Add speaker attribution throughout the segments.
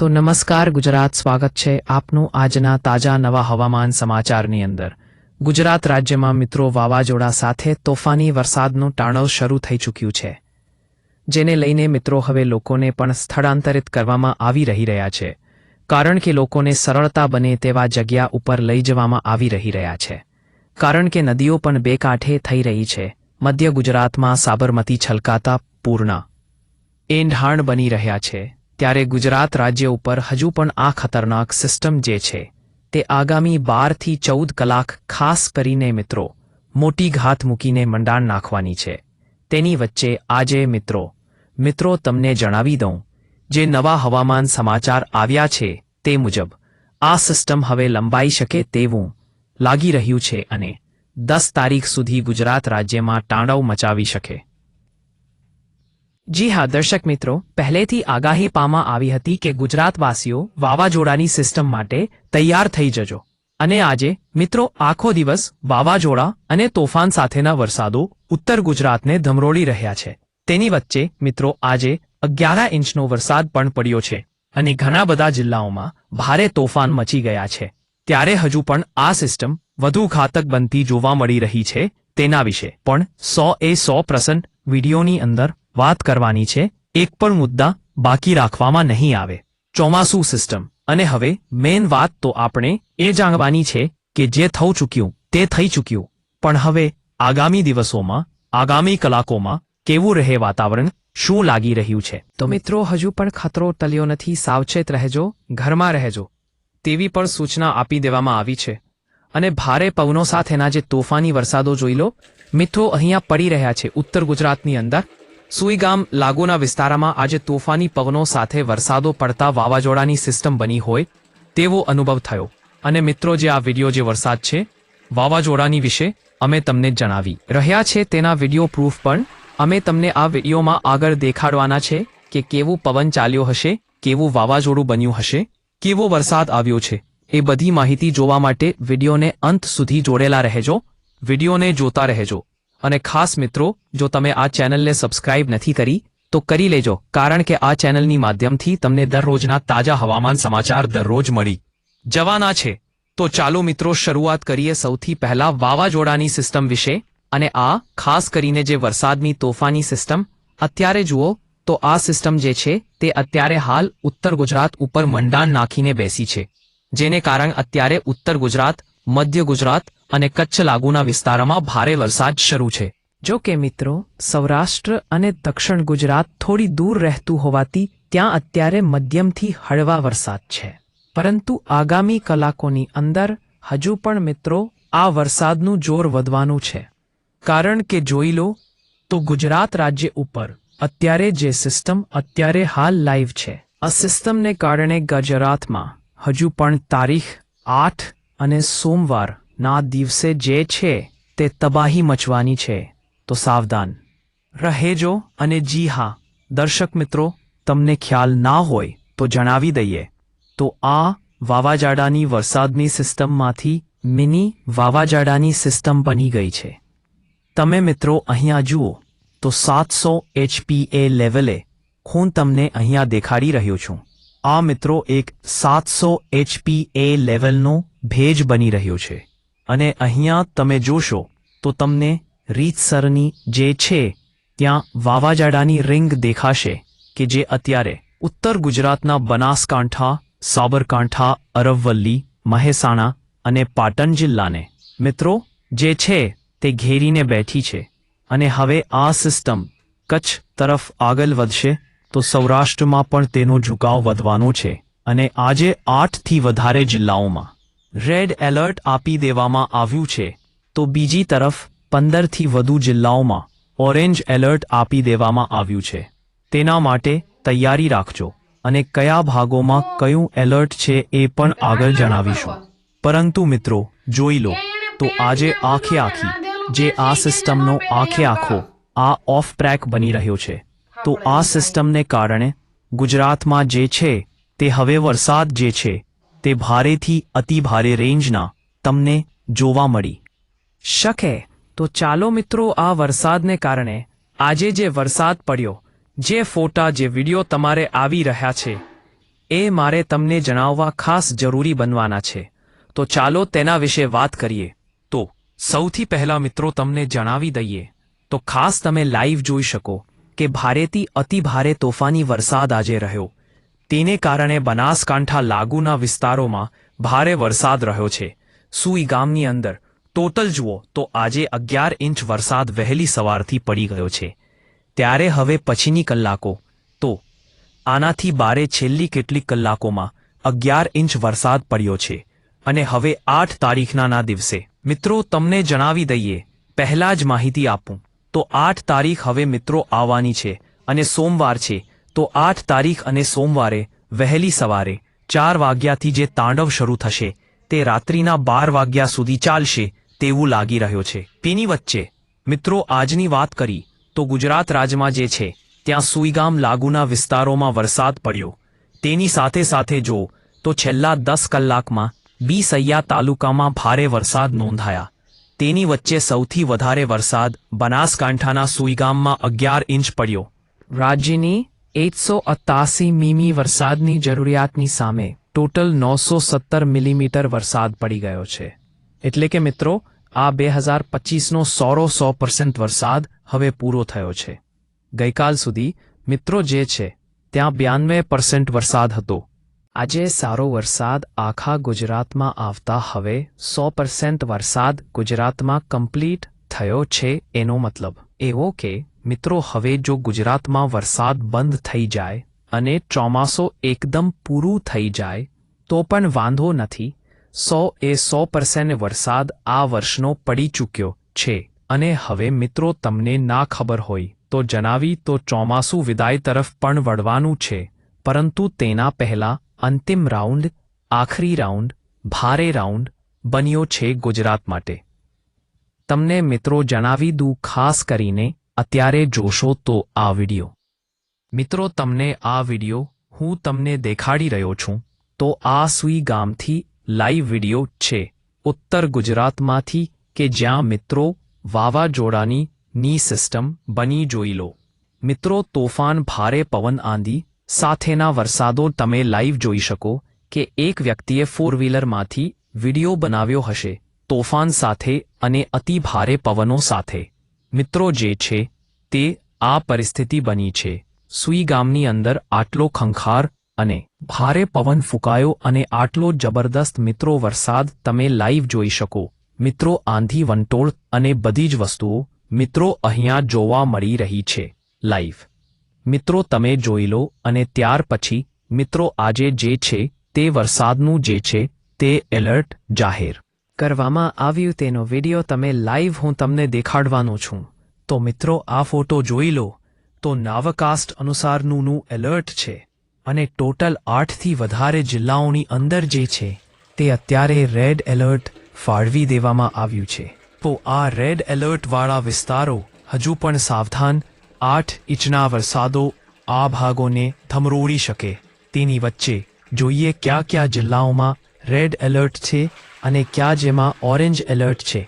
Speaker 1: તો નમસ્કાર ગુજરાત, સ્વાગત છે આપનું આજના તાજા નવા હવામાન સમાચારની અંદર. ગુજરાત રાજ્યમાં મિત્રો વાવાઝોડા સાથે તોફાની વરસાદનું ટાણવ શરૂ થઈ ચૂક્યું છે. જેને લઈને મિત્રો હવે લોકોને પણ સ્થળાંતરિત કરવામાં આવી રહી રહ્યા છે. કારણ કે લોકોને સરળતા બને તેવા જગ્યા ઉપર લઈ જવામાં આવી રહી રહ્યા છે. કારણ કે નદીઓ પણ બે કાંઠે થઈ રહી છે. મધ્ય ગુજરાતમાં સાબરમતી છલકાતા પૂર્ણા એંઢાણ બની રહ્યા છે. ત્યારે ગુજરાત રાજ્ય ઉપર હજુ પણ આ ખતરનાક સિસ્ટમ જે છે, તે આગામી બારથી ચૌદ કલાક ખાસ કરીને મિત્રો, મોટી ઘાત મૂકીને મંડાણ નાખવાની છે. તેની વચ્ચે આજે મિત્રો મિત્રો તમને જણાવી દઉં, જે નવા હવામાન સમાચાર આવ્યા છે, તે મુજબ, આ સિસ્ટમ હવે લંબાઈ શકે તેવું લાગી રહ્યું છે અને દસ તારીખ સુધી ગુજરાત રાજ્યમાં ટાંડવ મચાવી શકે. જી હા, દર્શક મિત્રો, પહેલેથી આગાહી પામાં આવી હતી કે ગુજરાતવાસીઓ વાવાઝોડાની સિસ્ટમ માટે તૈયાર થઈ જજો. અને આજે, મિત્રો, આખો દિવસ વાવાઝોડા અને તોફાન સાથેના વરસાદો ઉત્તર ગુજરાતને ધમરોળી રહ્યા છે. તેની વચ્ચે, મિત્રો, આજે અગિયાર ઇંચનો વરસાદ પણ પડ્યો છે. અને ઘણા બધા જિલ્લાઓમાં ભારે તોફાન મચી ગયા છે. ત્યારે હજુ પણ આ સિસ્ટમ વધુ ઘાતક બનતી જોવા મળી રહી છે તેના વિશે. પણ સો એ સો પ્રસન્ટ વિડીયોની અંદર વાત કરવાની છે, એક પણ મુદ્દા બાકી રાખવામાં નહીં આવે. ચોમાસું સિસ્ટમ. અને હવે મેન વાત તો આપણે એ જાણવાની છે કે જે થવું ચૂક્યું તે થઈ ચૂક્યું. પણ હવે આગામી દિવસોમાં, આગામી કલાકોમાં કેવું રહે વાતાવરણ, શું લાગી રહ્યું છે? તો મિત્રો, હજુ પણ ખતરો ટલ્યો નથી, સાવચેત રહેજો, ઘરમાં રહેજો. તેવી પણ સૂચના આપી દેવામાં આવી છે. અને ભારે પવનો સાથેના જે તોફાની વરસાદો જોઈ લો, મિત્રો, અહીંયા પડી રહ્યા છે ઉત્તર ગુજરાતની અંદર. સુઈગામ લાગુના વિસ્તારમાં આજે તોફાની પવનો સાથે વરસાદો પડતા વાવાઝોડાની સિસ્ટમ બની હોય તેવો અનુભવ થયો. અને મિત્રો, જે આ વીડિયો જે વરસાદ છે, વાવાઝોડાની વિશે અમે તમને જણાવી રહ્યા છે તેના વીડિયો પ્રૂફ પણ. અમે તમને આ વિડીયોમાં આગળ દેખાડવાના છે કે કેવું પવન ચાલ્યો હશે, કેવું વાવાઝોડું બન્યું હશે, કેવો વરસાદ આવ્યો છે. એ બધી માહિતી જોવા માટે વિડીયોને અંત સુધી જોડેલા રહેજો. વિડીયોને જોતા રહેજો. અને ખાસ મિત્રો, જો તમે આ ચેનલને સબસ્ક્રાઇબ નથી કરી, તો કરી લેજો, કારણ કે આ ચેનલની માધ્યમથી તમને દરરોજના તાજા હવામાન સમાચાર દરરોજ મળી જવાના છે. તો ચાલો મિત્રો, શરૂઆત કરીએ સૌથી પહેલા વાવાઝોડાની સિસ્ટમ વિશે અને આ, ખાસ કરીને જે વરસાદની તોફાની સિસ્ટમ, અત્યારે જુઓ, તો આ સિસ્ટમ જે છે, તે અત્યારે હાલ ઉત્તર ગુજરાત ઉપર મંડાણ નાખીને બેસી છે, જેને કારણ અત્યારે ઉત્તર ગુજરાત મધ્ય ગુજરાત અને કચ્છ લાગુના વિસ્તારોમાં ભારે વરસાદ શરૂ છે. જો કે મિત્રો, સૌરાષ્ટ્ર અને દક્ષિણ ગુજરાત થોડી દૂર રહેતું હોવાથી ત્યાં અત્યારે મધ્યમથી હળવા વરસાદ છે. પરંતુ આગામી કલાકોની અંદર હજુ પણ મિત્રો, આ વરસાદનું જોર વધવાનું છે. કારણ કે જોઈ લો, તો ગુજરાત રાજ્ય ઉપર અત્યારે જે સિસ્ટમ અત્યારે હાલ લાઈવ છે. આ સિસ્ટમને કારણે ગુજરાતમાં હજુ પણ તારીખ આઠ અને સોમવાર, ના દિવસે જે છે, તે તબાહી મચવાની છે. તો સાવધાન. રહેજો અને જી હા, દર્શક મિત્રો, તમને ખ્યાલ ના હોય, તો જણાવી દઈએ. તો આ વાવાઝાડાની વરસાદની સિસ્ટમમાંથી મિની વાવાઝાડાની સિસ્ટમ બની ગઈ છે. તમે મિત્રો અહીંયા જુઓ, તો સાતસો એચપીએ લેવલે હું તમને અહીંયા દેખાડી રહ્યો છું. આ મિત્રો એક સાતસો એચપીએ લેવલનો ભેજ બની રહ્યો છે. અને અહીંયા તમે જોશો, તો તમને રીતસરની જે છે, ત્યાં વાવાઝાડાની રિંગ દેખાશે, કે જે અત્યારે ઉત્તર ગુજરાતના બનાસકાંઠા, સાબરકાંઠા, અરવલ્લી, મહેસાણા અને પાટણ જિલ્લાને. મિત્રો, જે છે, તે ઘેરીને બેઠી છે. અને હવે આ સિસ્ટમ કચ્છ તરફ આગળ વધશે. તો સૌરાષ્ટ્રમાં પણ તેનો ઝુકાવ વધવાનો છે અને આજે આઠથી વધારે જિલ્લાઓમાં રેડ એલર્ટ આપી દેવામાં આવ્યું છે. તો બીજી તરફ પંદરથી વધુ જિલ્લાઓમાં ઓરેન્જ એલર્ટ આપી દેવામાં આવ્યું છે. તેના માટે તૈયારી રાખજો અને કયા ભાગોમાં કયું એલર્ટ છે એ પણ આગળ જણાવીશું. પરંતુ મિત્રો, જોઈ લો, તો આજે આખે આખી જે આ સિસ્ટમનો આખે આખો આ ઓફ ટ્રેક બની રહ્યો છે. તો આ સિસ્ટમને કારણે ગુજરાતમાં જે છે તે હવે વરસાદ જે છે તે ભારેથી અતિભારે રેન્જના તમને જોવા મળી શકે. તો ચાલો મિત્રો આ વરસાદને કારણે આજે જે વરસાદ પડ્યો, જે ફોટા, જે વીડિયો તમારે આવી રહ્યા છે, એ મારે તમને જણાવવા ખાસ જરૂરી બનવાના છે. તો ચાલો તેના વિશે વાત કરીએ. તો સૌથી પહેલા મિત્રો તમને જણાવી દઈએ. તો ખાસ તમે લાઈવ જોઈ શકો. કે ભારેથી અતિ ભારે તોફાની વરસાદ આજે રહ્યો. તેને કારણે બનાસકાંઠા લાગુના વિસ્તારોમાં ભારે વરસાદ રહ્યો છે. સુઈ ગામની અંદર, ટોટલ જુઓ તો આજે અગિયાર ઇંચ વરસાદ વહેલી સવારથી પડી ગયો છે. ત્યારે હવે પછીની કલાકો, તો આનાથી બારે છેલ્લી કેટલીક કલાકોમાં અગિયાર ઇંચ વરસાદ પડ્યો છે. અને હવે આઠ તારીખના દિવસે. મિત્રો, તમને જણાવી દઈએ, પહેલા જ માહિતી આપું. તો આઠ તારીખ હવે મિત્રો આવવાની છે અને સોમવાર છે. તો આઠ તારીખ અને સોમવારે વહેલી સવારે ચાર વાગ્યાથી જે તાંડવ શરૂ થશે, તે રાત્રિના બાર વાગ્યા સુધી ચાલશે તેવું લાગી રહ્યો છે. તેની વચ્ચે મિત્રો આજની વાત કરી તો ગુજરાત રાજ્યમાં જે છે, ત્યાં સુઈગામ લાગુના વિસ્તારોમાં વરસાદ પડ્યો. તેની સાથે સાથે જો તો છેલ્લા દસ કલાકમાં બી સૈયા તાલુકામાં ભારે વરસાદ નોંધાયા. તેની વચ્ચે સૌથી વધારે વરસાદ બનાસકાંઠાના સુઈગામમાં અગિયાર ઇંચ પડ્યો. રાજ્યની એકસો અતાસી મીમી વરસાદની જરૂરિયાતની સામે ટોટલ નવસો સત્તર મિલીમીટર વરસાદ પડી ગયો છે. એટલે કે મિત્રો, આ બે હજાર પચીસનો સોરો સો પર્સન્ટ વરસાદ હવે પૂરો થયો છે. ગઈકાલ સુધી મિત્રો જે છે, ત્યાં બ્યાનવે પર્સન્ટ વરસાદ હતો. આજે સારો વરસાદ આખા ગુજરાતમાં આવતા હવે સો પર્સેન્ટ વરસાદ ગુજરાતમાં કમ્પ્લીટ થયો છે એનો મતલબ એવો કે, મિત્રો, હવે જો ગુજરાતમાં વરસાદ બંધ થઈ જાય અને ચોમાસો એકદમ પૂરું થઈ જાય, તો પણ વાંધો નથી. સો એ સો પરસેન્ટ વરસાદ આ વર્ષનો પડી ચૂક્યો છે. અને હવે, મિત્રો, તમને ના ખબર હોય તો જણાવી તો ચોમાસું વિદાય તરફ પણ વળવાનું છે. પરંતુ તેના પહેલા અંતિમ રાઉન્ડ, આખરી રાઉન્ડ, ભારે રાઉન્ડ બન્યો છે ગુજરાત માટે. તમને મિત્રો જણાવી દઉં ખાસ કરીને અત્યારે જોશો તો આ વિડિયો. મિત્રો તમને આ વિડિયો હું તમને દેખાડી રહ્યો છું તો આ સુઈ ગામથી લાઈવ વિડિયો છે. ઉત્તર ગુજરાતમાંથી કે જ્યાં મિત્રો વાવાઝોડાની ની સિસ્ટમ બની જોઈ લો. મિત્રો તોફાન ભારે પવન આંધી સાથેના વરસાદો તમે લાઈવ જોઈ શકો કે એક વ્યક્તિએ ફોર વ્હીલરમાંથી વિડિયો બનાવ્યો હશે, તોફાન સાથે અને અતિ ભારે પવનો સાથે. મિત્રો જે છે, તે આ પરિસ્થિતિ બની છે. સુઈ ગામની અંદર આટલો ખંખાર અને ભારે પવન ફૂંકાયો અને આટલો જબરદસ્ત મિત્રો વરસાદ તમે લાઈવ જોઈ શકો. મિત્રો આંધી વંટોળ અને બધી જ વસ્તુઓ મિત્રો અહીંયા જોવા મળી રહી છે. લાઈવ મિત્રો તમે જોઈ લો અને ત્યાર પછી, મિત્રો આજે જે છે તે વરસાદનું જે છે તે એલર્ટ જાહેર કરવામાં આવ્યું તેનો વીડિયો તમે લાઈવ હું તમને દેખાડવાનો છું. તો મિત્રો આ ફોટો જોઈ લો. તો નાવકાસ્ટ અનુસારનું એલર્ટ છે અને ટોટલ આઠથી વધારે જિલ્લાઓની અંદર જે છે તે અત્યારે રેડ એલર્ટ ફાળવી દેવામાં આવ્યું છે. તો આ રેડ એલર્ટવાળા વિસ્તારો હજુ પણ સાવધાન આઠ ઇંચના વરસાદો આ ભાગોને થમરોડી શકે. તેની વચ્ચે જોઈએ કયા કયા જિલ્લાઓમાં રેડ એલર્ટ છે અને કયા જેમાં ઓરેન્જ એલર્ટ છે.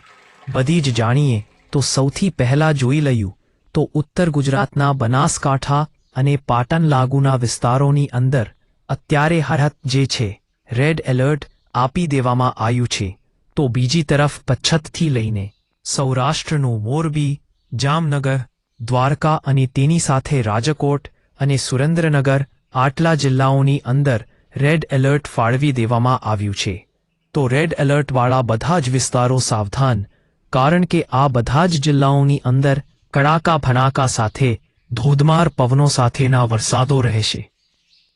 Speaker 1: બધી જ જાણીએ તો સૌથી પહેલાં જોઈ લયું તો ઉત્તર ગુજરાતના બનાસકાંઠા અને પાટણ લાગુના વિસ્તારોની અંદર અત્યારે હરહત જે છે, રેડ એલર્ટ આપી દેવામાં આવ્યું છે. તો બીજી તરફ પચ્છતથી લઈને સૌરાષ્ટ્રનું મોરબી, જામનગર દ્વારકા અને તેની સાથે રાજકોટ અને સુરેન્દ્રનગર, આટલા જિલ્લાઓની અંદર રેડ એલર્ટ ફાળવી દેવામાં આવ્યું છે. તો રેડ એલર્ટવાળા બધા જ વિસ્તારો સાવધાન, કારણ કે આ બધા જ જિલ્લાઓની અંદર કડાકા ભડાકા સાથે, ધોધમાર પવનો સાથેના વરસાદો રહેશે.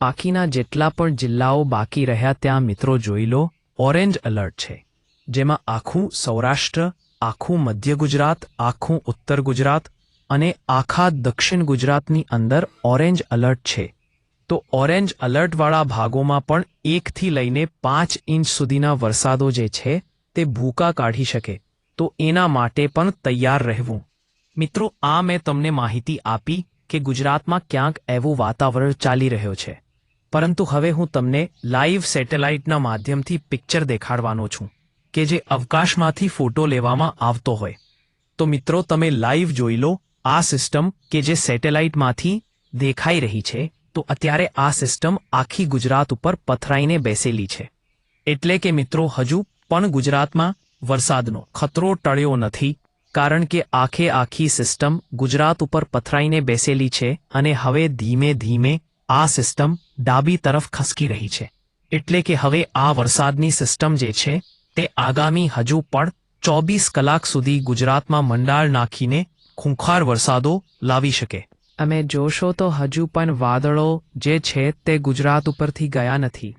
Speaker 1: બાકીના જેટલા પણ જિલ્લાઓ બાકી રહ્યા ત્યાં મિત્રો જોઈ લો, ઓરેન્જ એલર્ટ છે. જેમાં આખું સૌરાષ્ટ્ર, આખું મધ્ય ગુજરાત, આખું ઉત્તર ગુજરાત અને આખા દક્ષિણ ગુજરાતની અંદર ઓરેન્જ અલર્ટ છે. તો ઓરેન્જ અલર્ટવાળા ભાગોમાં પણ એકથી લઈને પાંચ ઇંચ સુધીના વરસાદો જે છે, તે ભૂકા કાઢી શકે. તો એના માટે પણ તૈયાર રહેવું. મિત્રો, આ મેં તમને માહિતી આપી કે ગુજરાતમાં ક્યાંક એવું વાતાવરણ ચાલી રહ્યો છે. પરંતુ હવે હું તમને લાઈવ સેટેલાઇટના માધ્યમથી પિક્ચર દેખાડવાનો છું, કે જે અવકાશમાંથી ફોટો લેવામાં આવતો હોય. તો મિત્રો, તમે લાઈવ જોઈ લો આ સિસ્ટમ કે જે સેટેલાઇટમાંથી દેખાઈ રહી છે, તો અત્યારે આ સિસ્ટમ આખી ગુજરાત ઉપર પથરાઈને બેસેલી છે. એટલે કે મિત્રો, હજુ પણ ગુજરાતમાં વરસાદનો ખતરો ટળ્યો નથી, કારણ કે આખે આખી સિસ્ટમ ગુજરાત ઉપર પથરાઈને બેસેલી છે અને હવે ધીમે ધીમે આ સિસ્ટમ ડાબી તરફ ખસકી રહી છે. એટલે કે હવે આ વરસાદની સિસ્ટમ જે છે, તે આગામી હજુ પણ ચોવીસ કલાક સુધી ગુજરાતમાં મંડાળ નાખીને ખૂંખાર વરસાદો લાવી શકે. અમે જોશો તો હજુ પણ વાદળો જે છે તે ગુજરાત ઉપરથી ગયા નથી.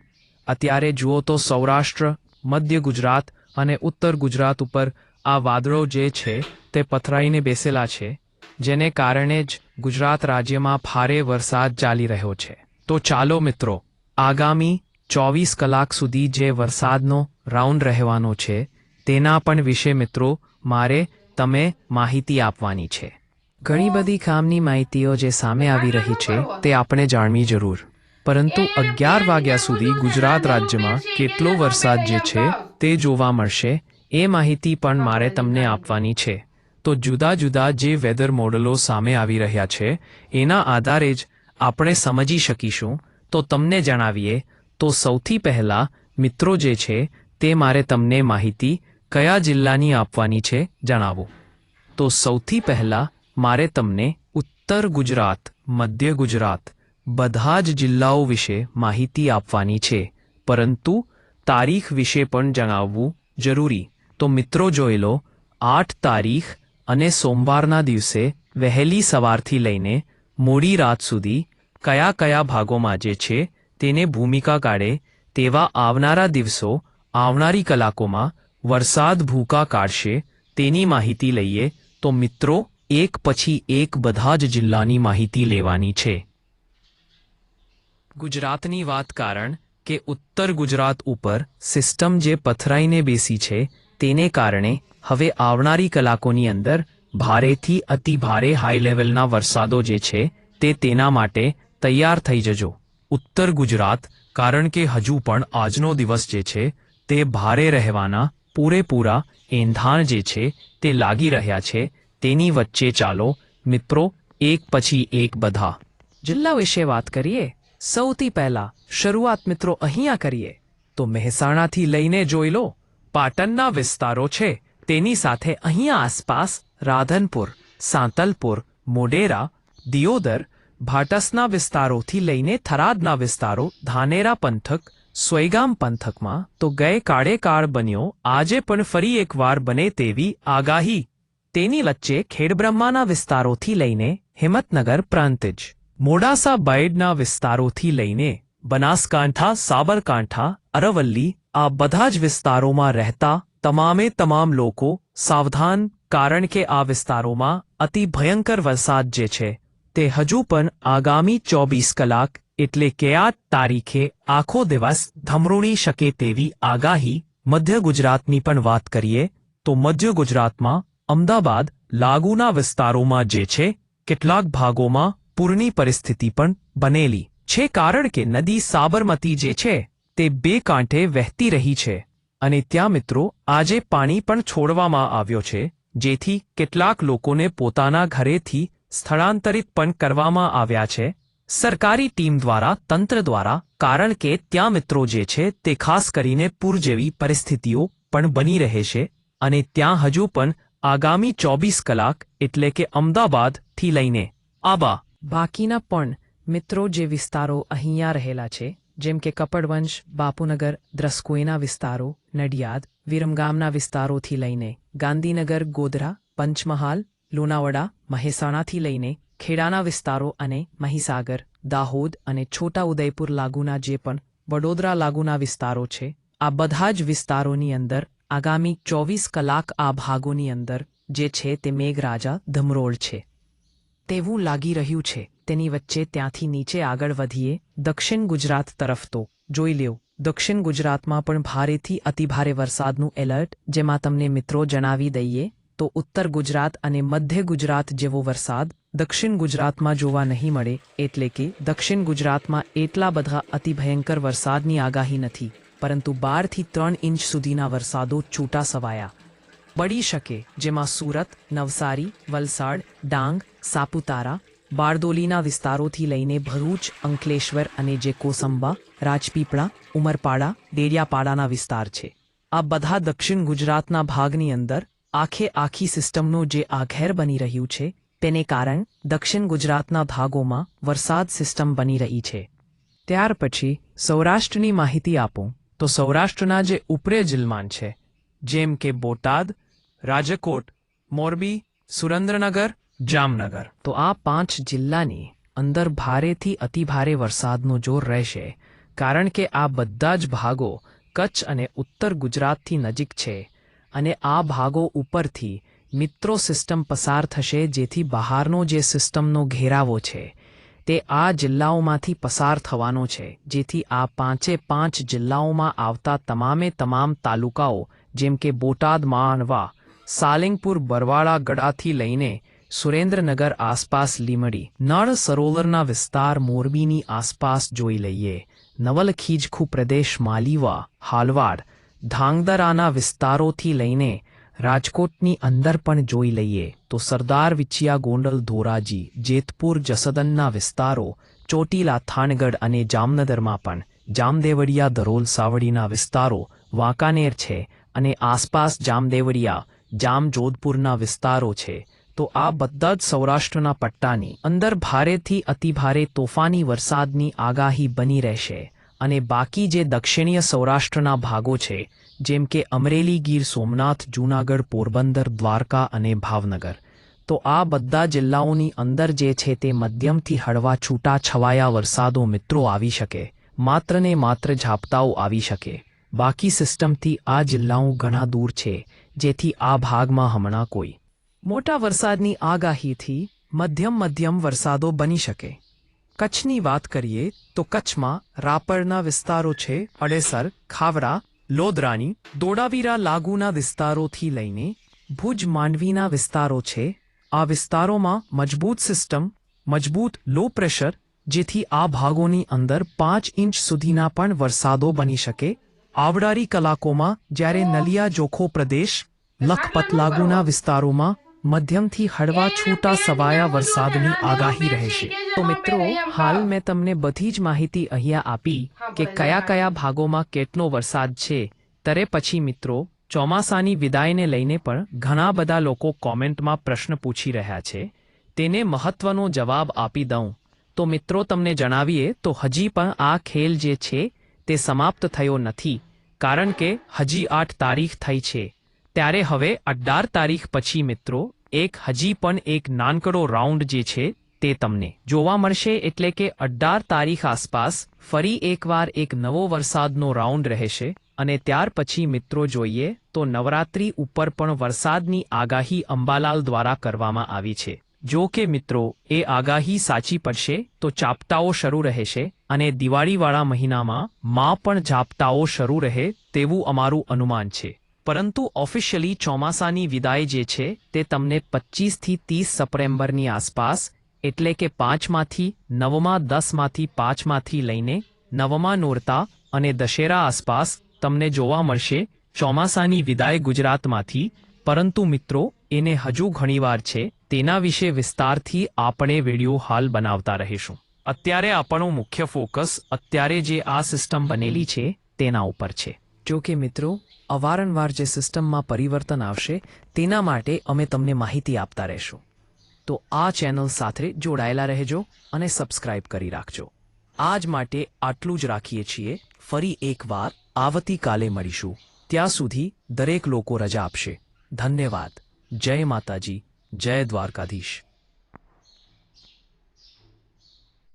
Speaker 1: અત્યારે જુઓ તો સૌરાષ્ટ્ર, મધ્ય ગુજરાત અને ઉત્તર ગુજરાત ઉપર આ વાદળો જે છે તે પથરાઈને બેસેલા છે, જેને કારણે જ ગુજરાત રાજ્યમાં ભારે વરસાદ ચાલી રહ્યો છે. તો ચાલો મિત્રો, આગામી ચોવીસ કલાક સુધી જે વરસાદનો રાઉન્ડ રહેવાનો છે, તેના પણ વિશે મિત્રો, મારે તમે માહિતી આપવાની છે. ઘણી બધી કામની માહિતીઓ જે સામે આવી રહી છે, તે આપણે જાણવી જરૂર. પરંતુ અગિયાર વાગ્યા સુધી ગુજરાત રાજ્યમાં કેટલો વરસાદ જે છે, તે જોવા મળશે. એ માહિતી પણ મારે તમને આપવાની છે. તો જુદા જુદા જે વેધર મોડલો સામે આવી રહ્યા છે, એના આધારે જ આપણે સમજી શકીશું. તો તમને જણાવીએ, તો સૌથી પહેલા મિત્રો જે છે, તે મારે તમને માહિતી કયા જિલ્લાની આપવાની છે જણાવો. તો સૌથી પહેલા મારે તમને ઉત્તર ગુજરાત, મધ્ય ગુજરાત બધા જ જિલ્લાઓ વિશે માહિતી આપવાની છે. પરંતુ તારીખ વિશે પણ જણાવવું જરૂરી. તો મિત્રો જોઈ લો, આઠ તારીખ અને સોમવારના દિવસે વહેલી સવારથી લઈને મોડી રાત સુધી કયા કયા ભાગોમાં જે છે તેને ભૂમિકા કાઢે તેવા આવનારા દિવસો આવનારી કલાકોમાં વરસાદ ભૂકા કાઢશે, તેની માહિતી લઈએ તો મિત્રો, એક પછી એક બધા જ જિલ્લાની માહિતી લેવાની છે. ગુજરાતની વાત કારણ કે ઉત્તર ગુજરાત ઉપર સિસ્ટમ જે પથરાઈને બેસી છે, તેને કારણે હવે આવનારી કલાકોની અંદર ભારેથી અતિ ભારે હાઈ લેવલના વરસાદો જે છે, તે તેના માટે તૈયાર થઈ જજો. ઉત્તર ગુજરાત, કારણ કે હજુ પણ આજનો દિવસ જે છે, તે ભારે રહેવાના પૂરેપૂરા એંધાણ જે છે તે લાગી રહ્યા છે, તેની વચ્ચે ચાલો, મિત્રો, એક પછી એક બધા. જિલ્લા વિશે વાત કરીએ? સૌથી પહેલા શરૂઆત મિત્રો અહીંયા કરીએ. તો મહેસાણાથી લઈને જોઈ લો, પાટણના વિસ્તારો છે, તેની સાથે અહીંયા આસપાસ રાધનપુર, સાંતલપુર મોડેરા દિયોદર, ભાટસના વિસ્તારોથી લઈને થરાદના વિસ્તારો, ધાનેરા પંથક સોયગામ પંથકમાં તો ગયે કાળે કાળ બન્યો, આજે પણ ફરી એકવાર બને તેવી આગાહી. તેની વચ્ચે ખેડબ્રહ્માના વિસ્તારોથી લઈને હિંમતનગર પ્રાંત જ. મોડાસા બાયડના વિસ્તારોથી લઈને બનાસકાંઠા, સાબરકાંઠા, અરવલ્લી આ બધા જ વિસ્તારોમાં રહેતા તમામે તમામ લોકો સાવધાન, કારણ કે આ વિસ્તારોમાં અતિ ભયંકર વરસાદ જે છે તે હજુ પણ આગામી ચોવીસ કલાક, એટલે કે આ તારીખે આખો દિવસ ધમરૂણી શકે તેવી આગાહી મધ્ય ગુજરાતની પણ વાત કરીએ, તો મધ્ય ગુજરાતમાં અમદાવાદ લાગુના વિસ્તારોમાં જે છે, કેટલાક ભાગોમાં પૂરની પરિસ્થિતિ પણ બનેલી છે. કારણ કે નદી સાબરમતી જે છે, તે બે કાંઠે વહેતી રહી છે અને ત્યાં મિત્રો આજે પાણી પણ છોડવામાં આવ્યો છે, જેથી કેટલાક લોકોને પોતાના ઘરેથી સ્થળાંતરિત પણ કરવામાં આવ્યા છે. સરકારી ટીમ દ્વારા, તંત્ર દ્વારા, કારણ કે ત્યાં મિત્રો જે છે તે ખાસ કરીને પૂર જેવી પરિસ્થિતિઓ પણ બની રહે છે અને ત્યાં હજુ પણ આગામી ચોવીસ કલાક એટલે કે અમદાવાદથી લઈને આબા બાકીના પણ મિત્રો જે વિસ્તારો અહીંયા રહેલા છે, જેમ કે કપડવંશ, બાપુનગર દ્રસ્કોઈના વિસ્તારો, નડિયાદ, વિરમગામના વિસ્તારોથી લઈને ગાંધીનગર, ગોધરા, પંચમહાલ લુણાવડા, મહેસાણાથી લઈને ખેડાના વિસ્તારો અને મહીસાગર, દાહોદ અને છોટા ઉદયપુર લાગુના જે પણ વડોદરા લાગુના વિસ્તારો છે, આ બધા જ વિસ્તારોની અંદર આગામી ચોવીસ કલાક આ ભાગોની અંદર જે છે તે મેઘરાજા ધમરોળ છે. તેવું લાગી રહ્યું છે. તેની વચ્ચે ત્યાંથી નીચે આગળ વધીએ, દક્ષિણ ગુજરાત તરફ તો જોઈ લ્યો, દક્ષિણ ગુજરાતમાં પણ ભારેથી અતિભારે વરસાદનું એલર્ટ, જેમાં તમને મિત્રો જણાવી દઈએ તો ઉત્તર ગુજરાત અને મધ્ય ગુજરાત જેવો વરસાદ દક્ષિણ ગુજરાતમાં જોવા નહીં મળે એટલે કે દક્ષિણ ગુજરાતમાં એટલા બધા અતિભયંકર વરસાદની આગાહી નથી, પરંતુ બારથી ત્રણ ઇંચ સુધીના વરસાદો છૂટા સવાયા. પડી શકે જેમાં સુરત, નવસારી, વલસાડ, ડાંગ, સાપુતારા, બારડોલીના વિસ્તારોથી લઈને ભરૂચ, અંકલેશ્વર અને જે કોસંબા, રાજપીપળા, ઉમરપાડા, ડેડિયાપાડાના વિસ્તાર છે. આ બધા દક્ષિણ ગુજરાતના ભાગની અંદર આખે આખી સિસ્ટમનું જે આઘેર બની રહ્યું છે, તેને કારણ દક્ષિણ ગુજરાતના ભાગોમાં વરસાદ સિસ્ટમ બની રહી છે. ત્યાર પછી સૌરાષ્ટ્રની માહિતી આપું તો સૌરાષ્ટ્રના જે ઉપરે જિલ્માન છે, જેમ કે બોટાદ, રાજકોટ, મોરબી, સુરેન્દ્રનગર, જામનગર. તો આ પાંચ જિલ્લાની અંદર ભારેથી અતિભારે વરસાદનો જોર રહેશે, કારણ કે આ બધા જ ભાગો કચ્છ અને ઉત્તર ગુજરાતથી નજીક છે. અને આ ભાગો ઉપરથી મિત્રો સિસ્ટમ પસાર થશે જેથી બહારનો જે સિસ્ટમનો ઘેરાવો છે, તે આ જિલ્લાઓમાંથી પસાર થવાનો છે, જેથી આ પાંચે પાંચ જિલ્લાઓમાં આવતા તમામે તમામ તાલુકાઓ, જેમ કે બોટાદ માણવા સાલિંગપુર, બરવાળા ગડાથી લઈને સુરેન્દ્રનગર આસપાસ લીમડી, નળ સરોવરના વિસ્તાર મોરબીની આસપાસ જોઈ લઈએ. નવલખીજખુ પ્રદેશ માલીવા, હાલવાડ ધાંગધરાના વિસ્તારોથી લઈને રાજકોટની અંદર પણ જોઈ લઈએ તો સરદાર વિછિયા ગોંડલ ધોરાજી, જેતપુર જસદનના વિસ્તારો, ચોટીલા, થાનગઢ અને જામનગરમાં પણ જામદેવડિયા, ધરોલ, સાવડીના વિસ્તારો, વાંકાનેર છે અને આસપાસ જામદેવડિયા, જામ, જોધપુરના વિસ્તારો છે. તો આ બધા જ સૌરાષ્ટ્રના પટ્ટાની અંદર ભારેથી અતિભારે તોફાની વરસાદની આગાહી બની રહેશે. અને બાકી જે દક્ષિણીય સૌરાષ્ટ્રના ભાગો છે, જેમ કે અમરેલી, ગીર સોમનાથ, જૂનાગઢ, પોરબંદર, દ્વારકા અને ભાવનગર. તો આ બધા જિલ્લાઓની અંદર જે છે તે મધ્યમથી હળવા છૂટા છવાયા વરસાદો મિત્રો આવી શકે. માત્ર ને માત્ર ઝાપટાઓ આવી શકે. બાકી સિસ્ટમથી આ જિલ્લાઓ ઘણા દૂર છે, જેથી આ ભાગમાં હમણાં કોઈ મોટા વરસાદની આગાહીથી મધ્યમ મધ્યમ વરસાદો બની શકે. કચ્છની વાત કરીએ તો કચ્છમાં રાપરના વિસ્તારો છે અડેસર ખાવડા લોદરાણી, દોડાવીરા લાગુના વિસ્તારોથી લઈને ભુજ માંડવીના વિસ્તારો છે. આ વિસ્તારોમાં મજબૂત સિસ્ટમ, મજબૂત લો પ્રેશર, જેથી આ ભાગોની અંદર પાંચ ઇંચ સુધીના પણ વરસાદો બની શકે. આવડારી કલાકોમાં જ્યારે નલિયા જોખો પ્રદેશ, લખપત લાગુના વિસ્તારોમાં મધ્યમથી હળવા છૂટા સવાયા વરસાદની આગાહી રહેશે. તો મિત્રો, હાલ મેં તમને બધી જ માહિતી અહીંયા આપી કે કયા કયા ભાગોમાં કેટલો વરસાદ છે. ત્યારે પછી મિત્રો, ચોમાસાની વિદાયને લઈને પણ ઘણા બધા લોકો કોમેન્ટમાં પ્રશ્ન પૂછી રહ્યા છે. તેને મહત્વનો જવાબ આપી દઉં. તો મિત્રો, તમને જણાવીએ, તો હજી પણ આ ખેલ જે છે, તે સમાપ્ત થયો નથી, કારણ કે હજી આઠ તારીખ થઈ છે. ત્યારે હવે અઢાર તારીખ પછી મિત્રો એક હજી પણ એક નાનકડો રાઉન્ડ જે છે તે તમને જોવા મળશે એટલે કે અઢાર તારીખ આસપાસ ફરી એકવાર એક નવો વરસાદનો રાઉન્ડ રહેશે અને ત્યાર પછી મિત્રો જોઈએ તો નવરાત્રી ઉપર પણ વરસાદની આગાહી અંબાલાલ દ્વારા કરવામાં આવી છે. જો કે મિત્રો, એ આગાહી સાચી પડશે તો ચાપટાઓ શરૂ રહેશે અને દિવાળીવાળા મહિનામાં માં પણ ઝાપટાઓ શરૂ રહે તેવું અમારું અનુમાન છે. પરંતુ ઓફિશિયલી ચોમાસાની વિદાય જે છે તે તમને પચીસથી ત્રીસ સપ્ટેમ્બરની આસપાસ, એટલે કે પાંચમાંથી નવમા, દસમાંથી પાંચમાંથી લઈને નવમા નોરતા અને દશેરા આસપાસ તમને જોવા મળશે ચોમાસાની વિદાય ગુજરાતમાંથી. પરંતુ મિત્રો, એને હજુ ઘણીવાર છે તેના વિશે વિસ્તારથી આપણે વીડિયો હાલ બનાવતા રહીશું. અત્યારે આપણો મુખ્ય ફોકસ અત્યારે જે આ સિસ્ટમ બનેલી છે તેના ઉપર છે. જો કે મિત્રો, અવારનવાર જે સિસ્ટમમાં પરિવર્તન આવશે, તેના માટે અમે તમને માહિતી આપતા રહેશું. તો આ ચેનલ સાથે જોડાયેલા રહેજો અને સબસ્ક્રાઇબ કરી રાખજો. આજ માટે આટલું જ રાખીએ છીએ. ફરી એકવાર આવતીકાલે મળીશું. ત્યાં સુધી દરેક લોકો રજા આપશે. ધન્યવાદ. જય માતાજી. જય દ્વારકાધીશ.